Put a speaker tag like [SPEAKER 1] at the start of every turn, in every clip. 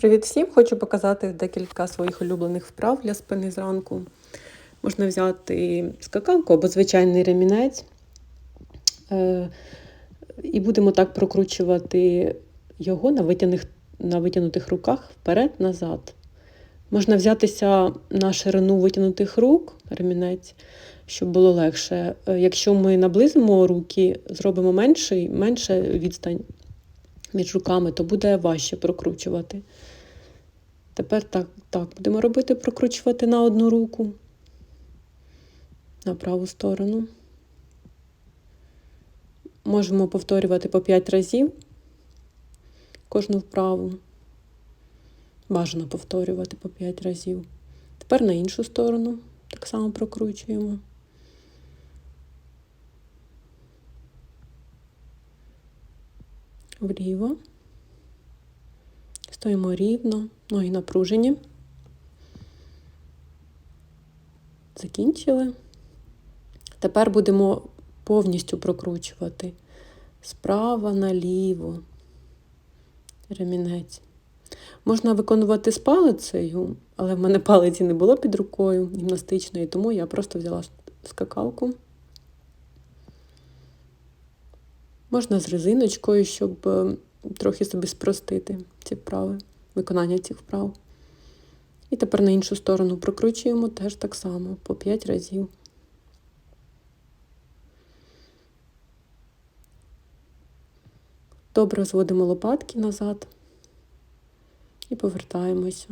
[SPEAKER 1] Привіт всім! Хочу показати декілька своїх улюблених вправ для спини зранку. Можна взяти скакалку або звичайний ремінець. Е, І будемо так прокручувати його на, витягних, на витягнутих руках вперед-назад. Можна взятися на ширину витягнутих рук, ремінець, щоб було легше. Е, Якщо ми наблизимо руки, зробимо менший, менше відстань між руками, то буде важче прокручувати. Тепер так, так будемо робити, прокручувати на одну руку, на праву сторону. Можемо повторювати по 5 разів кожну вправу. Бажано повторювати по 5 разів. Тепер на іншу сторону так само прокручуємо. Вліво. Стоїмо рівно, ноги напружені. Закінчили. Тепер будемо повністю прокручувати справа наліво ремінець. Можна виконувати з палицею, але в мене палиці не було під рукою гімнастичної, тому я просто взяла скакалку. Можна з резиночкою, щоб е, трохи собі спростити ці вправи, виконання цих вправ. І тепер на іншу сторону прокручуємо теж так само по 5 разів. Добре зводимо лопатки назад і повертаємося.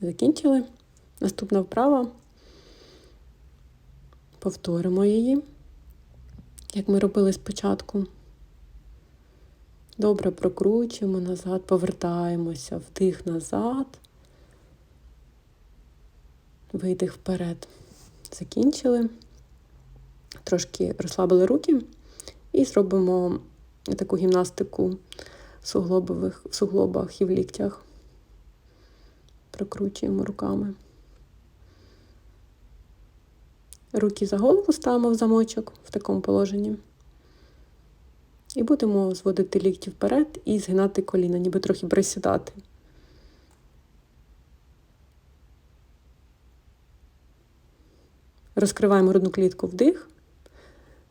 [SPEAKER 1] Закінчили. Наступна вправа. Повторимо її, як ми робили спочатку. Добре прокручуємо назад, повертаємося, вдих назад, видих вперед. Закінчили. Трошки розслабили руки і зробимо таку гімнастику в суглобових, в суглобах і в ліктях. Прокручуємо руками. Руки за голову ставимо в замочок в такому положенні. І будемо зводити лікті вперед і згинати коліна, ніби трохи присідати. Розкриваємо грудну клітку вдих,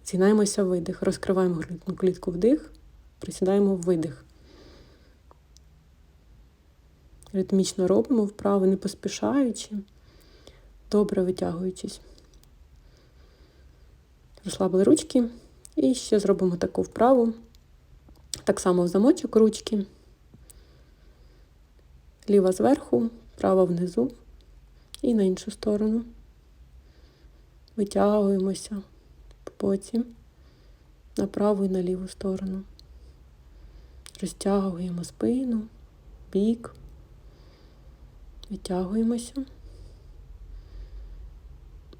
[SPEAKER 1] згинаємося видих. Розкриваємо грудну клітку вдих, присідаємо видих. Ритмічно робимо вправи, не поспішаючи, добре витягуючись. Розслабили ручки. І ще зробимо таку вправу. Так само в замочок ручки. Ліва зверху, права внизу і на іншу сторону. Витягуємося по боці на праву і на ліву сторону. Розтягуємо спину, бік, витягуємося.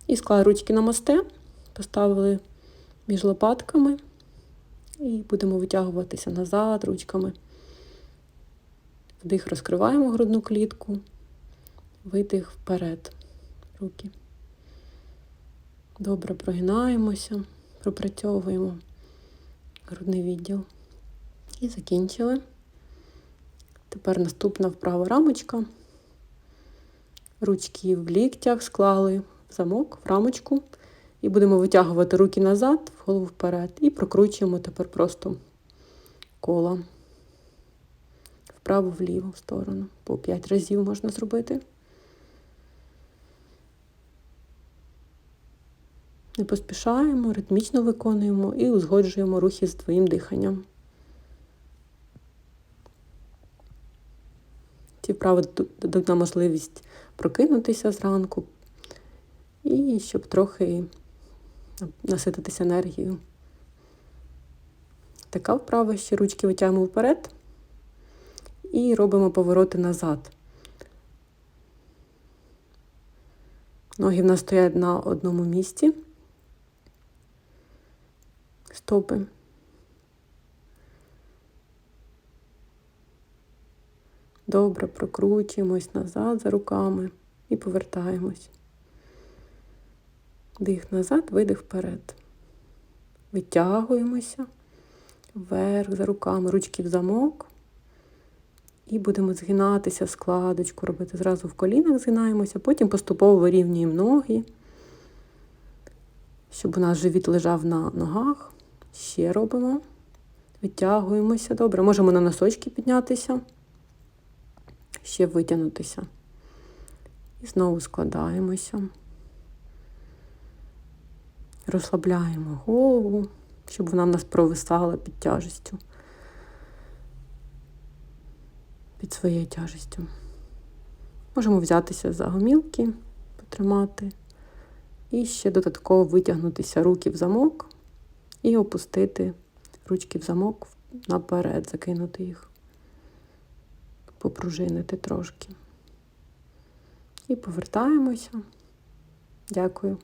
[SPEAKER 1] І склали ручки на мосте, поставили між лопатками і будемо витягуватися назад ручками. Вдих розкриваємо грудну клітку, видих вперед руки. Добре прогинаємося, пропрацьовуємо грудний відділ. І закінчили. Тепер наступна вправа рамочка. Ручки в ліктях склали в замок, в рамочку. І будемо витягувати руки назад, в голову вперед. І прокручуємо тепер просто коло вправо вліву сторону. По 5 разів можна зробити. Не поспішаємо, ритмічно виконуємо і узгоджуємо рухи з твоїм диханням. Ці вправи дадуть нам можливість прокинутися зранку і щоб трохи насититися енергією. Така вправа ще ручки витягуємо вперед і робимо повороти назад. Ноги в нас стоять на одному місці. Стопи. Добре прокручуємось назад за руками і повертаємось. Дих назад, видих вперед. Витягуємося, вверх за руками, ручки в замок. І будемо згинатися, складочку робити. Зразу в колінах згинаємося, потім поступово вирівнюємо ноги, щоб у нас живіт лежав на ногах. Ще робимо. Витягуємося. Добре. Можемо на носочки піднятися, ще витягнутися. І знову складаємося. Розслабляємо голову, щоб вона в нас провисала під тяжестю. Під своєю тяжестю. Можемо взятися за гомілки, потримати. І ще додатково витягнутися руки в замок і опустити ручки в замок наперед, закинути їх, попружинити трошки. І повертаємося. Дякую.